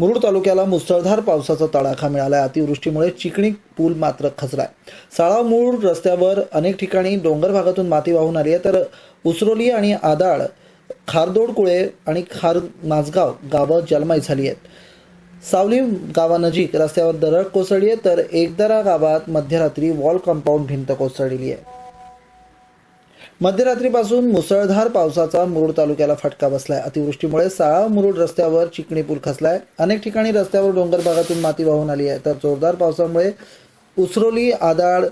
मुरुड तालुक्याला मुसळधार पावसाचा तडाखा मिळाला अतिवृष्टीमुळे चिकणी पूल मात्र खचलाय. साळा मुरुड रस्त्यावर अनेक ठिकाणी डोंगर भागातून माती वाहून आली आहे. तर उसरोली आणि आदाळ खारदोड कुळे आणि खार माझगाव गावं जलमय झाली आहेत. सावली गावानजीक रस्त्यावर दरड कोसळली आहे. तर एकदरा गावात मध्यरात्री वॉल कंपाऊंड भिंत कोसळलेली आहे. मध्यरात्रीपासून मुसळधार पावसाचा मुरुड तालुक्याला फटका बसलाय. अतिवृष्टीमुळे साळा मुरुड रस्त्यावर चिकणी पूल खचलाय. अनेक ठिकाणी रस्त्यावर डोंगर भागातून माती वाहून आली आहे. तर जोरदार पावसामुळे उसरोली आदाळ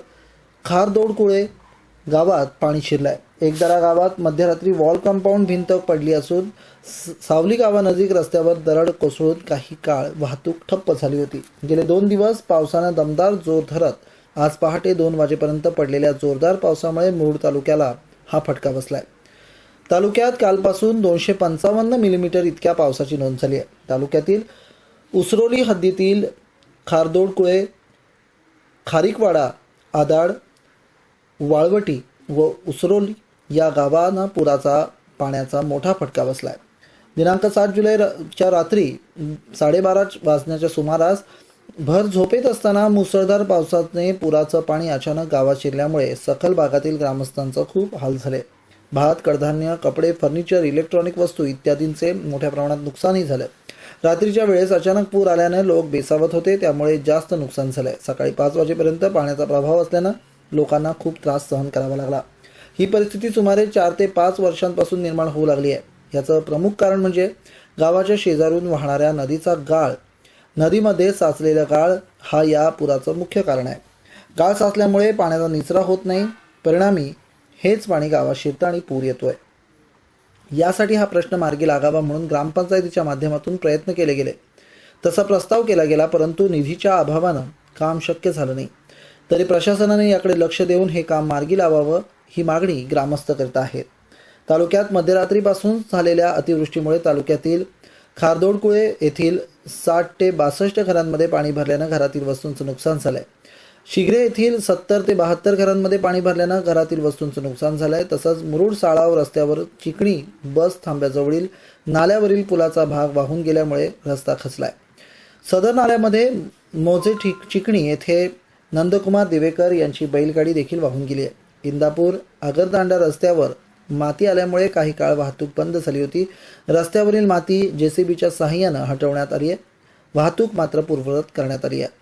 खारदोडकुळे गावात पाणी शिरलंय. एकदरा गावात मध्यरात्री वॉल कंपाऊंड भिंत पडली असून स- सावली गावानजीक रस्त्यावर दरड कोसळून काही काळ वाहतूक ठप्प झाली होती. गेले दोन दिवस पावसानं दमदार जोर धरत आज पहाटे दोन वाजेपर्यंत पडलेल्या जोरदार पावसामुळे मुरुड तालुक्याला हा फटका बसलाय. तालुक्यात कालपासून दोनशे पंचावन्न मिलीमीटर इतक्या पावसाची नोंद झाली आहे. तालुक्यातील उसरोली हद्दीतील खारदोडकुळे खारिकवाडा आदाड वाळवटी व उसरोली या गावांना पुराचा पाण्याचा मोठा फटका बसलाय. दिनांक सात जुलैच्या रात्री साडेबारा वाजण्याच्या सुमारास भर झोपेत असताना मुसळधार पावसाने पुराचं पाणी अचानक गावात शिरल्यामुळे सखल भागातील ग्रामस्थांचं खूप हाल झाले. भात कडधान्य कपडे फर्निचर इलेक्ट्रॉनिक वस्तू इत्यादींचे मोठ्या प्रमाणात नुकसानही झालं. रात्रीच्या वेळेस अचानक पूर आल्याने लोक बेसावत होते त्यामुळे जास्त नुकसान झालंय सकाळी पाच वाजेपर्यंत पाण्याचा प्रभाव असल्यानं लोकांना खूप त्रास सहन करावा लागला. ही परिस्थिती सुमारे चार ते पाच वर्षांपासून निर्माण होऊ लागली आहे. याचं प्रमुख कारण म्हणजे गावाच्या शेजारून वाहणाऱ्या नदीचा गाळ नदीमध्ये साचलेला गाळ हा या पुराचं मुख्य कारण आहे. गाळ साचल्यामुळे पाण्याचा निचरा होत नाही. परिणामी हेच पाणी गावात शिरतं आणि पूर येतोय. यासाठी हा प्रश्न मार्गी लागावा म्हणून ग्रामपंचायतीच्या माध्यमातून प्रयत्न केले गेले. तसा प्रस्ताव केला गेला परंतु निधीच्या अभावानं काम शक्य झालं नाही. तरी प्रशासनाने याकडे लक्ष देऊन हे काम मार्गी लावावं ही मागणी ग्रामस्थ करत आहेत. तालुक्यात मध्यरात्रीपासून झालेल्या अतिवृष्टीमुळे तालुक्यातील खारदोडकुळे येथील साठ ते बासष्ट घरांमध्ये पाणी भरल्यानं घरातील वस्तूंचं नुकसान झालंय. शिगरे येथील सत्तर ते बहात्तर घरांमध्ये पाणी भरल्यानं घरातील वस्तूंचं नुकसान झालंय. तसंच मुरुड साळाव रस्त्यावर चिकणी बस थांब्याजवळील नाल्यावरील पुलाचा भाग वाहून गेल्यामुळे रस्ता खचलाय. सदर नाल्यामध्ये मोजे ठिक चिकणी येथे नंदकुमार दिवेकर यांची बैलगाडी देखील वाहून गेली आहे. इंदापूर आगरदांडा रस्त्यावर माती आल्यामुळे काही काळ वाहतूक बंद झाली होती. रस्त्यावरील माती जेसीबीच्या सहाय्यानं हटवण्यात आली आहे वाहतूक मात्र पूर्ववत करण्यात आली आहे